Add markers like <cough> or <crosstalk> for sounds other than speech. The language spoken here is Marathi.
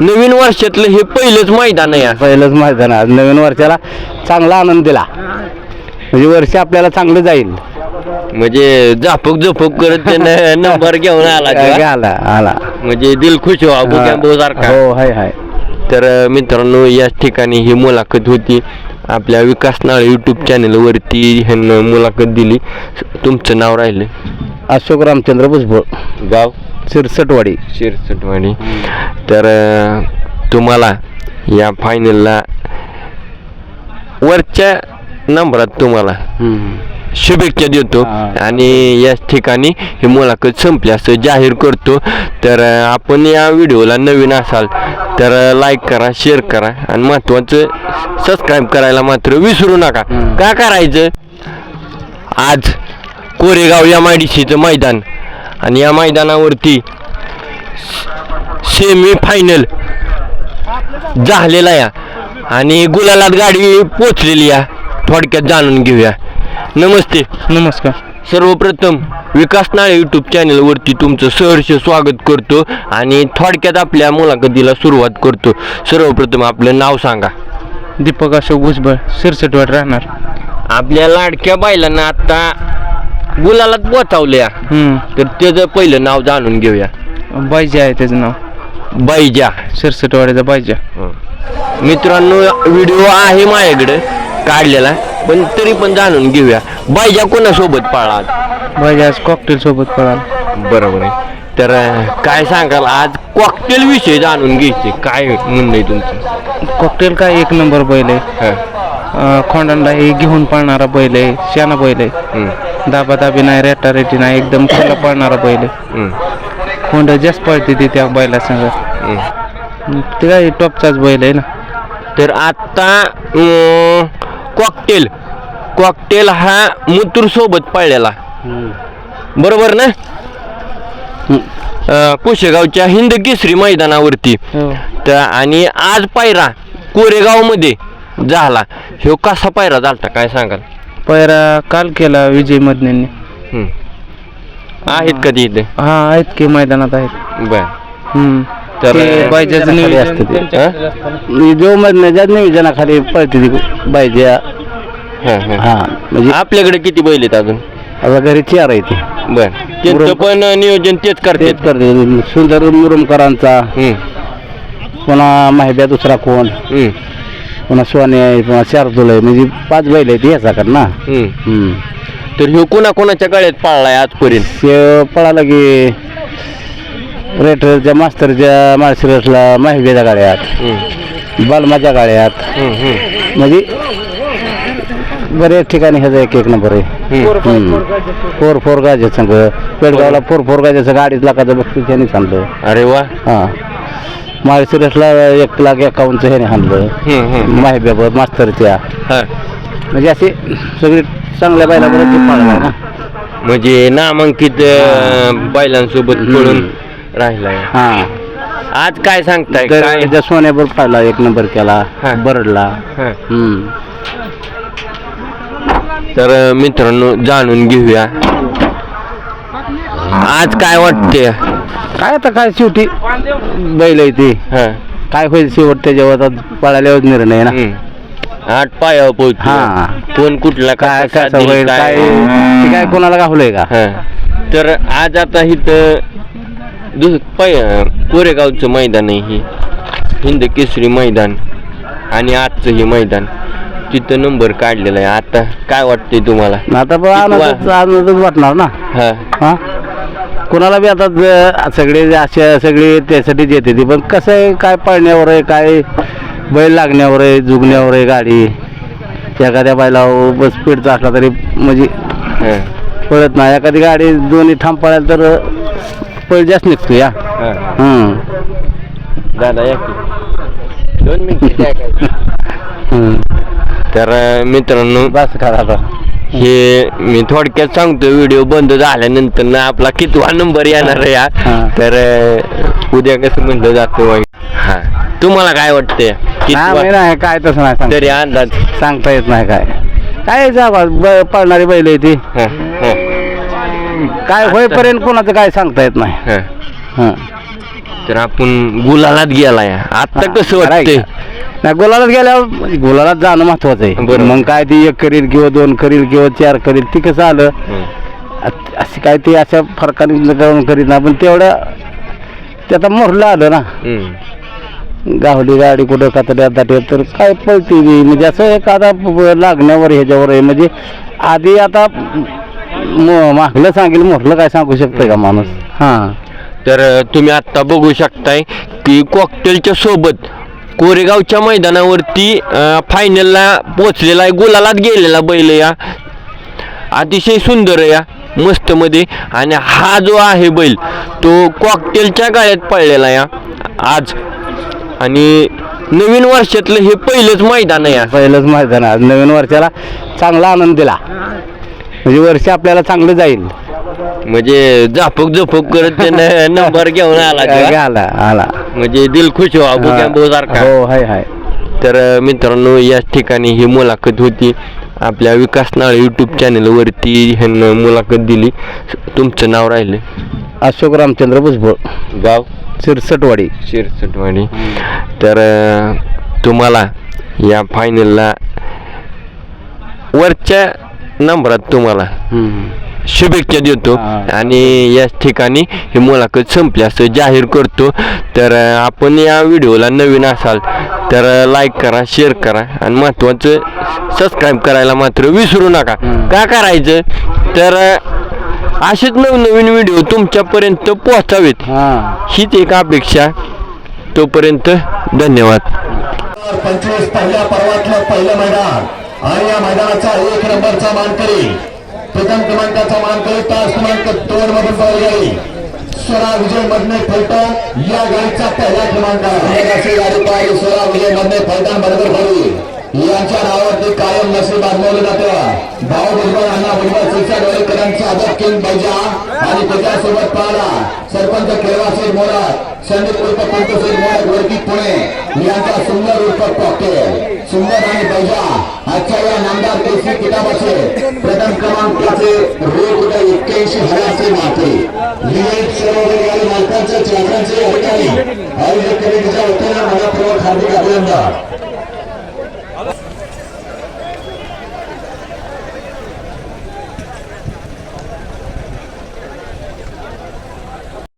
नवीन वर्षातलं हे पहिलंच मैदान आहे आज. पहिलंच मैदान आहे. आज नवीन वर्षाला चांगला आनंद दिला. म्हणजे वर्ष आपल्याला चांगलं जाईल. म्हणजे झापक झोपक करत त्यानं <laughs> नंबर घेऊन आला तेव्हा. आला आला. म्हणजे दिल खुश व्हा सारखा हो हाय हाय. तर अ, मित्रांनो याच ठिकाणी ही मुलाखत होती. आपल्या विकास नाळे यूट्यूब चॅनलवरती ह्यानं मुलाखत दिली. तुमचं नाव राहिलं अशोक रामचंद्र भुजबळ. गाव? सिरसटवाडी शिरसटवाडी. तर तुम्हाला या फायनलला वरच्या नंबरात तुम्हाला शुभेच्छा देतो. आणि याच ठिकाणी ही मुलाखत संपली असं जाहीर करतो. तर आपण या व्हिडिओला नवीन असाल तर लाईक करा शेअर करा आणि महत्त्वाचं सबस्क्राईब करायला मात्र विसरू नका. का करायचं? आज कोरेगाव या मायडीशीचं मैदान. आणि या मैदानावरती सेमी फायनल झालेला या. आणि गुलालात गाडी पोचलेली या. थोडक्यात जाणून घेऊया. नमस्ते. नमस्कार. सर्वप्रथम विकास नाळे यूट्यूब चॅनलवरती तुमचं सहर्ष स्वागत करतो आणि थोडक्यात आपल्या मुलाखतीला सुरुवात करतो. सर्वप्रथम आपलं नाव सांगा. दीपक अशोक भुजबळ सिरसटवाडी राहणार. आपल्या लाडक्या बायलांना आता गुलालात पोचावल्या तर त्याचं पहिलं नाव जाणून घेऊया. बायजा आहे त्याचं नाव. बैजा सिरसटवाडीचा बायजा मित्रांनो व्हिडिओ आहे माझ्याकडे काढलेला पण तरी पण जाणून घेऊया. बैजा कोणासोबत पाळा बायजा आज कॉकटेल सोबत पळाला. बरोबर आहे. तर काय सांगाल? आज कॉकटेल विषयी जाणून घ्यायचे. काय म्हणणं आहे तुमचं? कॉकटेल काय? एक नंबर बैल आहे. हा. खोंडांना हे घेऊन पळणारा बैल आहे. शाना बैल आहे. दाबा दाबी नाही रेटा रेटी नाही एकदम खुला पळणारा बैल आहे. खोंड जास्त पळते ती त्या बैला संग. ते काय टॉपचाच बैल आहे ना. तर आता कॉकटेल कॉकटेल हा मुतूर सोबत पळलेला. बरोबर ना? कुशेगावच्या हिंद केसरी मैदानावरती. हो. तर आणि आज पायरा कोरेगावमध्ये झाला. ह्यो कसा पायरा झालता काय सांगाल? पैरा काल केला विजय मदनेंनी. आहेत कधी इथे? हा आहेत की मैदानात आहेत. बर. हम्म. तर- ते बायजाचं नियोजन हा? जो मधण्याच्या नियोजनाखाली पळते ती बायजा हा, हा. हा म्हणजे आपल्याकडे किती बैल आहेत अजून? आता घरी चार आहे ते बर. त्यांचं पण नियोजन तेच तेच करतात. करते सुंदर मुरुमकरांचा. हम्म, पुन्हा माहिब्या दुसरा कोण? हम्म, पुन्हा सोने आहे पुन्हा शार्दूल आहे. म्हणजे पाच बैल आहेत याचा कर ना? हम्म. हम्म. तर ह्यो कोणा कोणाच्या गळ्यात पाळलाय आजपर्यंत? ते पळाला की रेटरच्या मास्तरच्या माळशिरसला माहिब्याच्या गाड्यात बालमाच्या गाड्यात म्हणजे बऱ्याच ठिकाणी ह्याचा एक एक नंबर आहे. हम्म. फोर फोर गाजे संघ पेडगावला फोर फोर गाजेचं गाडीच लाखाचं बक्षीस ह्याने आणलं अरे वा. हां. माळशिरसला एक लाख एकावन्नचं ह्याने आणलं हम्म, हम्म. माहिब्याबरोबर मास्तरच्या. हा. म्हणजे असे सगळे चांगल्या बैलाबरोबर ते पाळला ना. म्हणजे नामांकित अं, बैलांसोबत पळून राहिलाय. हां. आज काय सांगताय? तर काय? ह्याच्या सोन्याबरोबर पाळला एक नंबर केला हा. बरडला. हा. हम्म. तर अं, मित्रांनो जाणून घेऊया. आज काय वाटते काय आता काय शेवटी बैल आहे ती. हा. काय होईल शेवट त्याच्यावर आता पळाल्यावर निर्णय ना. हम्म. आठ पायावर पोहोच हा. कोण कुठला काय कसा कसं होईल काय? ते काय कोणाला गावलंय का? हा. तर आज आता इथं दुस पै कोरेगावचं मैदान आहे ही. हिंद केसरी मैदान आणि आजचं हे मैदान. तिथं नंबर काढलेला आहे. आता काय वाटतंय तुम्हाला? आता पण आनंदच आनंदच वाटणार ना? हा. हा? कोणाला बी आता ज- सगळे जे असे सगळे त्यासाठीच येते ती. पण कसं आहे? काय पळण्यावर आहे? काय बैल लागण्यावर आहे जुगण्यावर आहे गाडी. एखाद्या बैला बस स्पीडचा असला तरी म्हणजे पळत नाही. एखादी गाडी दोन्ही ठाम पळायला तर पळ जास्त निघतो या. हा. दोन. तर मित्रांनो बस करा आता हे मी थोडक्यात सांगतो व्हिडिओ बंद झाल्यानंतर ना आपला कितवा नंबर येणार आहे तर उद्या कसं म्हणलं जातं? तुम्हाला काय वाटतंय नाही नाही काय तसं नाही सांगता तरी अंदाज सांगता येत नाही काय काय जागा ब- पळणारी बैल आहे ती हा, हा, काय होईपर्यंत कोणाचं काय सांगता येत नाही हा. हं. तर आपण गुलालात गेलाय आता कसं वाटतंय? नाही गुलालात गेल्यावर गुलालात जाणं महत्वाचं आहे बरोबर. मग काय ती एक करील किंवा दोन करील किंवा चार करील ती कसं आलं हं. अ- अशी काय ते अशा फरकाने करीत ना पण तेवढं ते आता मोरलं आलं ना हं. गावडी गाडी कुठं कातड्यात दाट्यात तर काय पळती बी? म्हणजे असं एक आता लागण्यावर ह्याच्यावर आहे. म्हणजे आधी आता मागलं सांगेल म्हटलं काय सांगू शकतं का माणूस? हां. तर तुम्ही आत्ता बघू शकताय की कॉकटेलच्या सोबत कोरेगावच्या मैदानावरती फायनलला पोचलेला आहे. गुलालात गेलेला बैल या. अतिशय सुंदर आहे या मस्त मध्ये. आणि हा जो आहे बैल तो कॉकटेलच्या गाळ्यात पडलेला या. आज आणि नवीन वर्षातलं हे पहिलंच मैदान आहे. या पहिलंच मैदान आहे. आज नवीन वर्षाला चांगला आनंद दिला. म्हणजे वर्ष आपल्याला चांगलं जाईल. म्हणजे झापक झोपक करत त्यानं <laughs> नंबर घेऊन आला. आला आला. म्हणजे दिल खुश सारखा. हो हाय हाय. तर अ, मित्रांनो याच ठिकाणी ही मुलाखत होती. आपल्या विकास नाळ यूट्यूब चॅनलवरती ह्यानं मुलाखत दिली. तुमचं नाव राहिलं? अशोक रामचंद्र भुजबळ. गाव? सिरसटवाडी शिरसटवाडी. तर तुम्हाला या फायनलला वरच्या नंबरात तुम्हाला शुभेच्छा देतो. आणि याच ठिकाणी ही मुलाखत संपली असं जाहीर करतो. तर आपण या व्हिडिओला नवीन असाल तर लाईक करा शेअर करा. आणि महत्त्वाचं सबस्क्राईब करायला मात्र विसरू नका. का करायचं? तर असेच नवनवीन व्हिडिओ तुमच्यापर्यंत पोहोचावेत. हां. हीच एक अपेक्षा. तोपर्यंत धन्यवाद. पंचवीस पहिल्या पर्वातलं पहिलं मैदान आणि या मैदानाचा एक नंबरचा मानकरी प्रथम क्रमांकाचा मानकरी तास क्रमांक दोन मधून बैलगाडी स्वरा विजय मधने फलटण या गाडीचा पहिला क्रमांक. आहे. अशी गाडी पाहिली स्वरा विजय मधने फलटण बरोबर झाली यांच्या नावावरती कायम नशीब आजमावलं जातं. भाऊ भुजबळ अण्णा भुजबळ शिक्षा डोळेकरांचा अदब किंग बैजा आणि त्याच्यासोबत पाहला सरपंच केळवासे मोरात संदीप उर्फ पंतसेठ मोरात वरती पुणे. यांचा सुंदर उर्फ पॉकेल सुंदर आणि बैजा. आजच्या या नामदार देशी किताबाचे प्रथम क्रमांकाचे रोग उद्या एक्क्याऐंशी हजारचे माते. विवेक सरोवर गाडी मालकांचे चाकरांचे अधिकारी आयोजक कमिटीच्या वतीनं मला मनपूर्वक हार्दिक अभिनंदन.